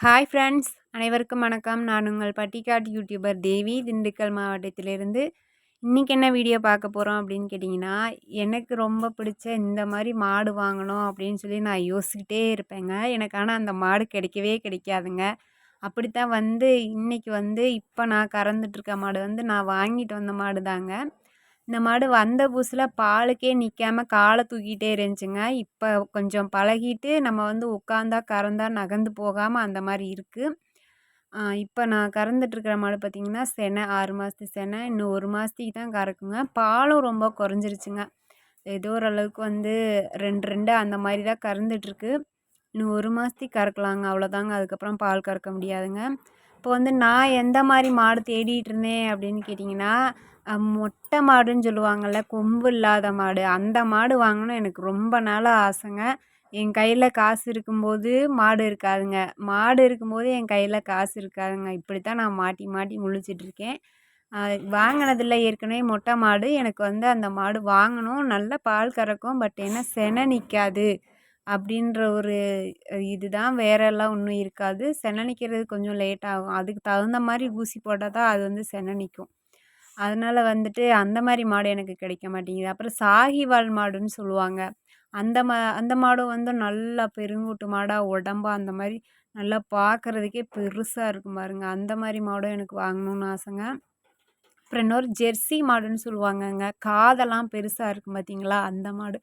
Hi friends அனைவருக்கும் வணக்கம். நான் உங்கள் பட்டிக்காட் யூடியூபர் தேவி. திண்டுக்கல் மாவட்டத்திலிருந்து. இன்றைக்கி என்ன வீடியோ பார்க்க போகிறோம் அப்படின்னு கேட்டிங்கன்னா எனக்கு ரொம்ப பிடிச்ச இந்த மாதிரி மாடு வாங்கணும் அப்படின்னு சொல்லி நான் யோசிக்கிட்டே இருப்பேங்க. எனக்கு ஆனால் அந்த மாடு கிடைக்கவே கிடைக்காதுங்க. அப்படித்தான் வந்து இன்றைக்கி வந்து இப்போ நான் கறந்துட்டுருக்க மாடு வந்து நான் வாங்கிட்டு வந்த மாடு தாங்க இந்த மாடு வந்த புதுசில் பாலுக்கே நிற்காம காலை தூக்கிட்டே இருந்துச்சுங்க. இப்போ கொஞ்சம் பழகிட்டு நம்ம வந்து உட்காந்தா கறந்தா நகர்ந்து போகாமல் அந்த மாதிரி இருக்குது இப்போ நான் கறந்துட்டுருக்கிற மாடு பார்த்திங்கன்னா செனை ஆறு மாதத்து செனை இன்னும் ஒரு மாதத்துக்கு தான் கறக்குங்க. பாலும் ரொம்ப குறைஞ்சிருச்சுங்க. ஏதோ ஓரளவுக்கு வந்து ரெண்டு ரெண்டு அந்த மாதிரி தான் கறந்துட்டுருக்கு இன்னும் ஒரு மாதத்துக்கு கறக்கலாங்க. அவ்வளோதாங்க அதுக்கப்புறம் பால் கறக்க முடியாதுங்க. இப்போ வந்து நான் எந்த மாதிரி மாடு தேடிட்டு இருந்தேன் அப்படின்னு கேட்டிங்கன்னா மொட்டை மாடுன்னு சொல்லுவாங்கள்ல கொம்பு இல்லாத மாடு. அந்த மாடு வாங்கணும் எனக்கு ரொம்ப நாளாக ஆசைங்க. என் கையில் காசு இருக்கும்போது மாடு இருக்காதுங்க. மாடு இருக்கும்போது என் கையில் காசு இருக்காதுங்க. இப்படி தான் நான் மாட்டி மாட்டி முழிச்சிட்ருக்கேன் வாங்கினதில்ல ஏற்கனவே மொட்டை மாடு. எனக்கு வந்து அந்த மாடு வாங்கணும். நல்ல பால் கறக்கும். பட் என்ன செனை நிற்காது அப்படின்ற ஒரு இதுதான். வேறெல்லாம் ஒன்றும் இருக்காது. செனை நிற்கிறது கொஞ்சம் லேட் ஆகும். அதுக்கு தகுந்த மாதிரி ஊசி போட்டால் தான் அது வந்து செனை நிற்கும் அதனால் வந்துட்டு அந்த மாதிரி மாடு எனக்கு கிடைக்க மாட்டேங்குது. அப்புறம் சாகிவால் மாடுன்னு சொல்லுவாங்க. அந்த மா அந்த மாடும் வந்து நல்லா பெருங்கூட்டு மாடாக உடம்பா அந்த மாதிரி நல்லா பார்க்குறதுக்கே பெருசாக இருக்கும் பாருங்க. அந்த மாதிரி மாடும் எனக்கு வாங்கணுன்னு ஆசைங்க. அப்புறம் இன்னொரு ஜெர்சி மாடுன்னு சொல்லுவாங்கங்க. காதெல்லாம் பெருசாக இருக்கும் பார்த்தீங்களா அந்த மாடு.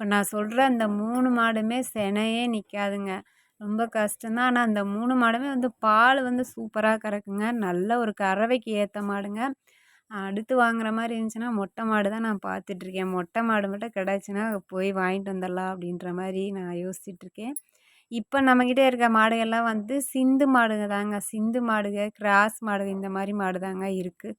இப்போ நான் சொல்கிற அந்த மூணு மாடுமே செனையே நிற்காதுங்க ரொம்ப கஷ்டம்தான். ஆனால் அந்த மூணு மாடுமே வந்து பால் வந்து சூப்பராக கறக்குங்க. நல்ல ஒரு கறவைக்கு ஏற்ற மாடுங்க. அடுத்து வாங்குற மாதிரி இருந்துச்சுன்னா மொட்டை மாடு தான் நான் பார்த்துட்ருக்கேன் மொட்டை மாடு மட்டும் கிடச்சுன்னா போய் வாங்கிட்டு வந்துடலாம் அப்படின்ற மாதிரி நான் யோசிச்சுட்ருக்கேன். இப்போ நம்மக்கிட்ட இருக்க மாடுகள்லாம் வந்து சிந்து மாடுங்க தாங்க. சிந்து மாடுங்க கிராஸ் மாடுங்க இந்த மாதிரி மாடு தாங்க இருக்குது